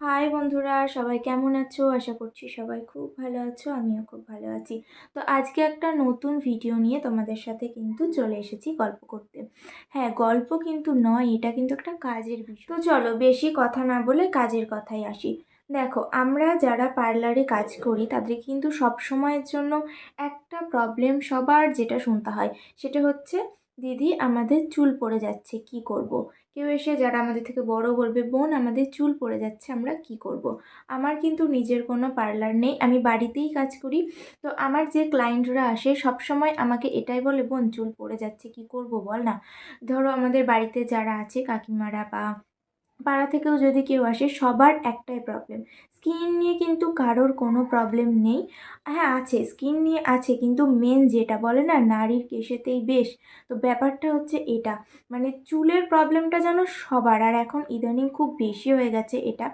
High বন্ধুরা, সবাই কেমন আছো? আশা করছি সবাই খুব ভালো আছো, আমিও খুব ভালো আছি। তো আজকে একটা নতুন ভিডিও নিয়ে তোমাদের সাথে কিন্তু চলে এসেছি গল্প করতে। হ্যাঁ গল্প কিন্তু নয়, এটা কিন্তু একটা কাজের বিষয়। তো চলো বেশি কথা না বলে কাজের কথায় আসি। দেখো, আমরা যারা পার্লারে কাজ করি, তাদের কিন্তু সব সময়ের জন্য একটা প্রবলেম সবার যেটা শুনতে হয়, সেটা হচ্ছে দিদি, আমাদের চুল পড়ে যাচ্ছে, কি করব। কেউ এসে যারা আমাদের থেকে বড় বলবে, বোন, আমাদের চুল পড়ে যাচ্ছে, আমরা কি করব। আমার কিন্তু নিজের কোনো পার্লার নেই, আমি বাড়িতেই কাজ করি তো আমার যে ক্লায়েন্টরা আসে সব সময় আমাকে এটাই বলে, বোন, চুল পড়ে যাচ্ছে, কি করব বল না ধরো আমাদের বাড়িতে যারা আছে কাকিমারা বা পাড়া থেকেও যদি কেউ আসে, সবার একটাই প্রবলেম স্কিন নিয়ে কিন্তু কারোর কোনো প্রবলেম নেই। হ্যাঁ আছে স্কিন নিয়ে আছে, কিন্তু মেন যেটা বলে না, নারীর কেশেতেই বেশ। তো ব্যাপারটা হচ্ছে এটা। মানে চুলের প্রবলেমটা যেন সবার, আর এখন ইদানিং খুব বেশি হয়ে গেছে এটা।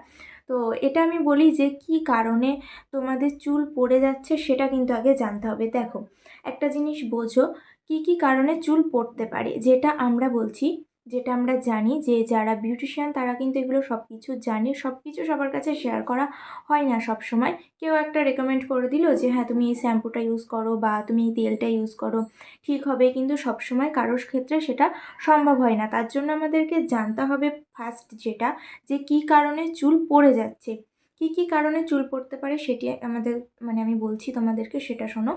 তো এটা আমি বলি যে, কি কারণে তোমাদের চুল পড়ে যাচ্ছে সেটা কিন্তু আগে জানতে হবে। দেখো, একটা জিনিস বোঝো, কি কি কারণে চুল পড়তে পারে? যেটা আমরা বলছি যেটা আমরা জানি যে যারা বিউটিশিয়ান তারা কিন্তু এগুলো সব কিছু জানে সব কিছু সবার কাছে শেয়ার করা হয় না সব সময় কেউ একটা রেকমেন্ড করে দিল যে হ্যাঁ তুমি এই শ্যাম্পুটা ইউজ করো বা তুমি এই তেলটা ইউজ করো, ঠিক হবে। কিন্তু সব সময় কারোর ক্ষেত্রে সেটা সম্ভব হয় না। তার জন্য আমাদেরকে জানতে হবে ফার্স্ট যেটা, যে কি কারণে চুল পড়ে যাচ্ছে। কি কি কারণে চুল পড়তে পারে সেটি আমাদের মানে আমি বলছি তোমাদেরকে সেটা শোনো।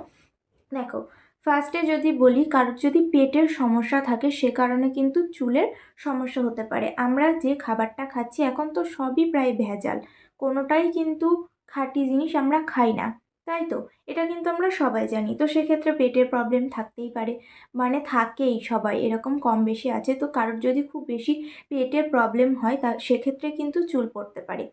দেখো ফার্স্টে যদি বলি কারোর যদি পেটের সমস্যা থাকে, সে কারণে কিন্তু চুলের সমস্যা হতে পারে। আমরা যে খাবারটা খাচ্ছি, এখন তো সবই প্রায় ভেজাল। কোনোটাই কিন্তু খাঁটি জিনিস আমরা খাই না, তাই তো? এটা কিন্তু আমরা সবাই জানি। তো সেক্ষেত্রে পেটের প্রবলেম থাকতেই পারে। মানে থাকেই সবাই, এরকম কম বেশি আছে। তো কারোর যদি খুব বেশি পেটের প্রবলেম হয়, তা সেক্ষেত্রে কিন্তু চুল পড়তে পারে।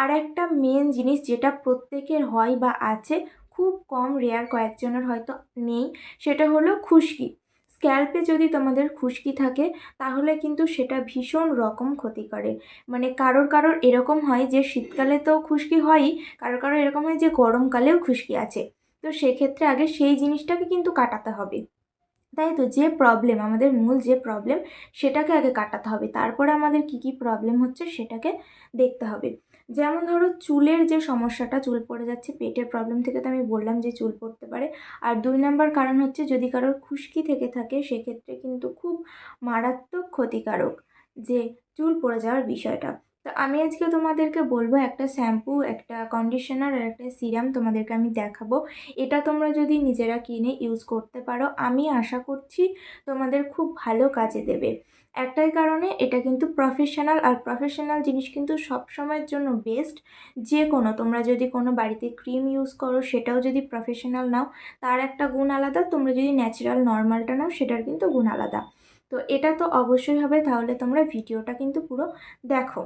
আর একটা মেন জিনিস যেটা প্রত্যেকের হয় বা আছে খুব কম রেয়ার কয়েকজনের হয়তো নেই, সেটা হলো খুশকি। স্ক্যাল্পে যদি তোমাদের খুশকি থাকে, তাহলে কিন্তু সেটা ভীষণ রকম ক্ষতি করে। মানে কারোর কারোর এরকম হয় যে শীতকালে তো খুশকি হয়ই, কারোর কারোর এরকম হয় যে গরমকালেও খুশকি আছে। তো সেক্ষেত্রে আগে সেই জিনিসটাকে কিন্তু কাটাতে হবে। তাই তো? যে প্রবলেম আমাদের মূল যে প্রবলেম সেটাকে আগে কাটাতে হবে। তারপরে আমাদের কি কি প্রবলেম হচ্ছে, সেটাকে দেখতে হবে। যেমন ধরো চুলের যে সমস্যাটা, চুল পড়ে যাচ্ছে, পেটের প্রবলেম থেকে তো আমি বললাম যে চুল পড়তে পারে। আর দুই নম্বর কারণ হচ্ছে যদি কারোর খুশকি থেকে থাকে, সেক্ষেত্রে কিন্তু খুব মারাত্মক ক্ষতিকারক যে চুল পড়ে যাওয়ার বিষয়টা। তো আমি আজকে তোমাদেরকে বলব একটা শ্যাম্পু, একটা কন্ডিশনার আর একটা সিরাম তোমাদেরকে আমি দেখাবো। এটা তোমরা যদি নিজেরা কিনে ইউজ করতে পারো, আমি আশা করছি তোমাদের খুব ভালো কাজে দেবে। একটাই কারণে এটা কিন্তু প্রফেশনাল আর প্রফেশনাল জিনিস কিন্তু সব সময়ের জন্য বেস্ট যে কোনো তোমরা যদি কোনো বাড়িতে ক্রিম ইউজ করো, সেটাও যদি প্রফেশনাল নাও, তার একটা গুণ আলাদা। তোমরা যদি ন্যাচারাল নর্মালটা নাও, সেটার কিন্তু গুণ আলাদা। তো এটা তো অবশ্যই হবে, তাহলে তোমরা ভিডিওটা কিন্তু পুরো দেখো।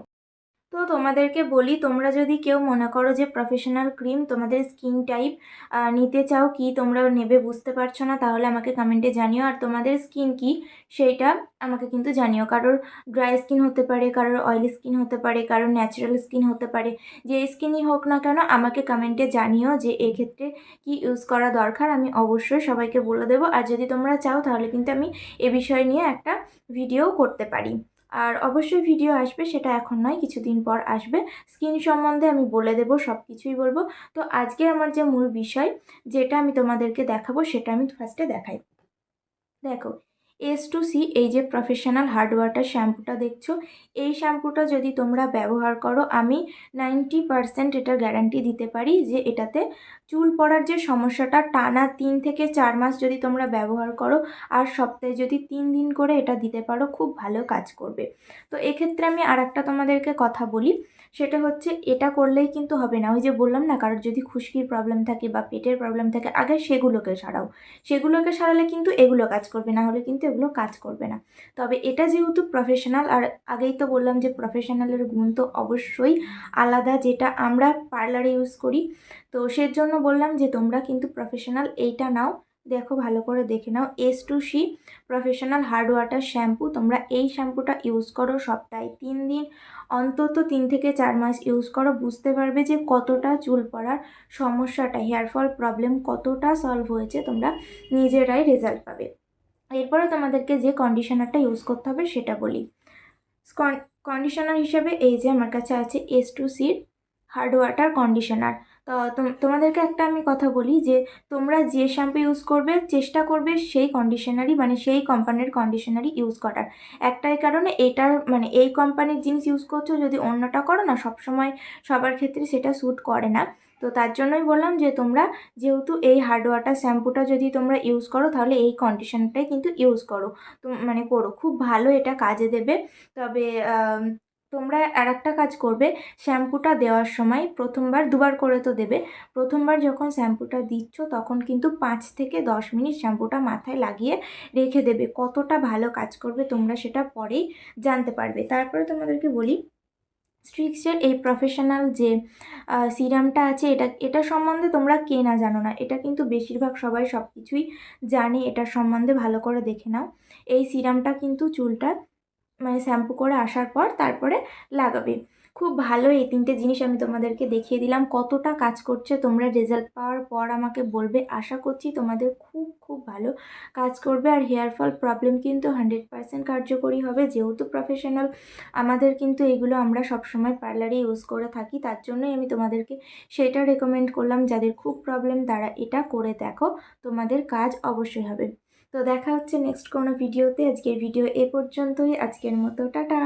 তো তোমাদেরকে বলি, তোমরা যদি কেউ মনে করো যে প্রফেশনাল ক্রিম তোমাদের স্কিন টাইপ নিতে চাও কি তোমরা নেবে বুঝতে পারছ না, তাহলে আমাকে কমেন্টে জানিও। আর তোমাদের স্কিন কি সেইটা আমাকে কিন্তু জানিও। কারোর ড্রাই স্কিন হতে পারে, কারোর অয়েলি স্কিন হতে পারে, কারোর ন্যাচারাল স্কিন হতে পারে। যে স্কিনই হোক না কেন আমাকে কমেন্টে জানিও যে এক্ষেত্রে কি ইউজ করা দরকার, আমি অবশ্যই সবাইকে বলে দেবো। আর যদি তোমরা চাও তাহলে কিন্তু আমি এ বিষয় নিয়ে একটা ভিডিও করতে পারি। আর অবশ্যই ভিডিও আসবে, সেটা এখন নয়, কিছুদিন পর আসবে। স্কিন সম্বন্ধে আমি বলে দেব সব কিছুই বলব। তো আজকে আমার যে মূল বিষয়, যেটা আমি তোমাদেরকে দেখাবো, সেটা আমি ফার্স্টে দেখাই। দেখো এস টু সি এই যে প্রফেশনাল হার্ড ওয়াটার শ্যাম্পুটা দেখছ, এই শ্যাম্পুটা যদি তোমরা ব্যবহার করো, আমি নাইনটি পারসেন্ট এটার গ্যারান্টি দিতে পারি যে এটাতে চুল পড়ার যে সমস্যাটা, টানা তিন থেকে চার মাস যদি তোমরা ব্যবহার করো, আর সপ্তাহে যদি তিন দিন করে এটা দিতে পারো, খুব ভালো কাজ করবে। তো এক্ষেত্রে আমি আর একটা তোমাদেরকে কথা বলি, সেটা হচ্ছে এটা করলেই কিন্তু হবে না। ওই যে বললাম না, কারোর যদি খুশকির প্রবলেম থাকে বা পেটের প্রবলেম থাকে, আগে সেগুলোকে সারাও। সেগুলোকে সারালে কিন্তু এগুলো কাজ করবে, না হলে কিন্তু এগুলো কাজ করবে না। তবে এটা যেহেতু প্রফেশনাল আর আগেই তো বললাম যে প্রফেশনালের গুণ তো অবশ্যই আলাদা, যেটা আমরা পার্লারে ইউজ করি। তো সেজন্য বললাম যে তোমরা কিন্তু প্রফেশনাল এইটা নাও, দেখো ভালো করে দেখে নাও। S two C professional hard water shampoo তোমরা এই শ্যাম্পুটা ইউজ করো সপ্তাহে তিন দিন, অন্তত তিন থেকে চার মাস ইউজ করো। বুঝতে পারবে যে কতটা চুল পড়ার সমস্যাটা হেয়ারফল প্রবলেম কতটা সলভ হয়েছে, তোমরা নিজেরাই রেজাল্ট পাবে। এরপরে তোমাদেরকে যে কন্ডিশনারটা ইউজ করতে হবে সেটা বলি। কন্ডিশনার হিসেবে এই যে আমার কাছে আছে এস টু সির হার্ড ওয়াটার কন্ডিশনার তোমাদেরকে একটা আমি কথা বলি যে, তোমরা যে শ্যাম্পু ইউজ করবে, চেষ্টা করবে সেই কন্ডিশনারই মানে সেই কোম্পানির কন্ডিশনারই ইউজ করার। একটাই কারণে এটার মানে এই কোম্পানির জিনিস ইউজ করছ, যদি অন্যটা করো না, সবসময় সবার ক্ষেত্রে সেটা স্যুট করে না। তো তার জন্যই বললাম যে, তোমরা যেহেতু এই হার্ড ওয়াটার শ্যাম্পুটা যদি তোমরা ইউজ করো, তাহলে এই কন্ডিশনারটাই কিন্তু ইউজ করো। মানে করো, খুব ভালো এটা কাজে দেবে। তবে তোমরা আর একটা কাজ করবে, শ্যাম্পুটা দেওয়ার সময় প্রথমবার দুবার করে তো দেবে। প্রথমবার যখন শ্যাম্পুটা দিচ্ছ তখন কিন্তু পাঁচ থেকে দশ মিনিট শ্যাম্পুটা মাথায় লাগিয়ে রেখে দেবে। কতটা ভালো কাজ করবে তোমরা সেটা পরেই জানতে পারবে। তারপরে তোমাদেরকে বলি স্ট্রিক্সের এই প্রফেশনাল যে সিরামটা আছে এটা এটা সম্বন্ধে তোমরা কে না জানো না। এটা কিন্তু বেশিরভাগ সবাই সব কিছুই জানে এটার সম্বন্ধে ভালো করে দেখে নাও। এই সিরামটা কিন্তু চুলটা মানে শ্যাম্পু করে আসার পর তারপরে লাগাবে। খুব ভালো এই তিনটে জিনিস আমি তোমাদেরকে দেখিয়ে দিলাম। কতটা কাজ করছে, তোমরা রেজাল্ট পাওয়ার পর আমাকে বলবে। আশা করছি তোমাদের খুব খুব ভালো কাজ করবে। আর হেয়ার ফল প্রবলেম কিন্তু হান্ড্রেড পার্সেন্ট কার্যকরী হবে। যেহেতু প্রফেশনাল আমাদের কিন্তু এগুলো আমরা সবসময় পার্লারে ইউজ করে থাকি। তার জন্যই আমি তোমাদেরকে সেটা রেকমেন্ড করলাম। যাদের খুব প্রবলেম তারা এটা করে দেখো। তোমাদের কাজ অবশ্যই হবে। তো দেখা হচ্ছে নেক্সট কোনো ভিডিওতে আজকের ভিডিও এ পর্যন্তই। আজকের মতো টাটা!